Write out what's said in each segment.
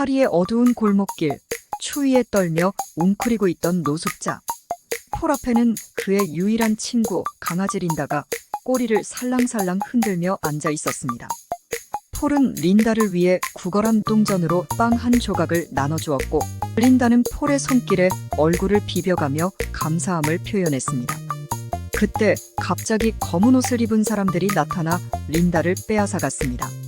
파리의 어두운 골목길, 추위에 떨며 웅크리고 있던 노숙자. 폴 앞에는 그의 유일한 친구 강아지 린다가 꼬리를 살랑살랑 흔들며 앉아 있었습니다. 폴은 린다를 위해 구걸한 똥전으로 빵 한 조각을 나눠주었고 린다는 폴의 손길에 얼굴을 비벼가며 감사함을 표현했습니다. 그때 갑자기 검은 옷을 입은 사람들이 나타나 린다를 빼앗아갔습니다.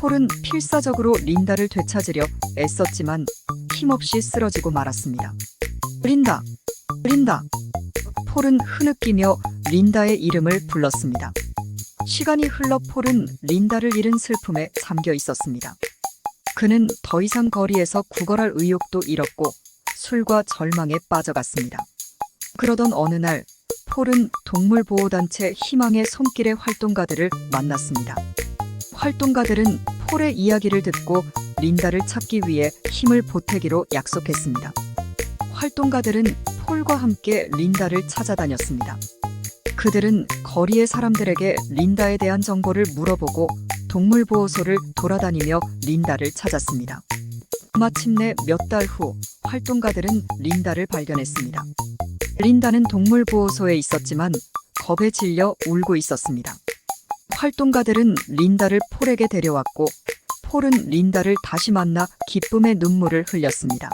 폴은 필사적으로 린다를 되찾으려 애썼지만 힘없이 쓰러지고 말았습니다. 린다, 린다. 폴은 흐느끼며 린다의 이름을 불렀습니다. 시간이 흘러 폴은 린다를 잃은 슬픔에 잠겨 있었습니다. 그는 더 이상 거리에서 구걸할 의욕도 잃었고 술과 절망에 빠져갔습니다. 그러던 어느 날 폴은 동물보호단체 희망의 손길의 활동가들을 만났습니다. 활동가들은 폴의 이야기를 듣고 린다를 찾기 위해 힘을 보태기로 약속했습니다. 활동가들은 폴과 함께 린다를 찾아다녔습니다. 그들은 거리의 사람들에게 린다에 대한 정보를 물어보고 동물보호소를 돌아다니며 린다를 찾았습니다. 마침내 몇 달 후 활동가들은 린다를 발견했습니다. 린다는 동물보호소에 있었지만 겁에 질려 울고 있었습니다. 활동가들은 린다를 폴에게 데려왔고 폴은 린다를 다시 만나 기쁨의 눈물을 흘렸습니다.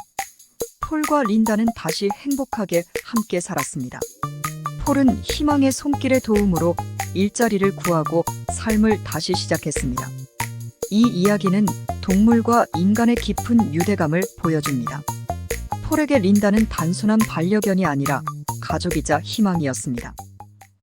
폴과 린다는 다시 행복하게 함께 살았습니다. 폴은 희망의 손길의 도움으로 일자리를 구하고 삶을 다시 시작했습니다. 이 이야기는 동물과 인간의 깊은 유대감을 보여줍니다. 폴에게 린다는 단순한 반려견이 아니라 가족이자 희망이었습니다.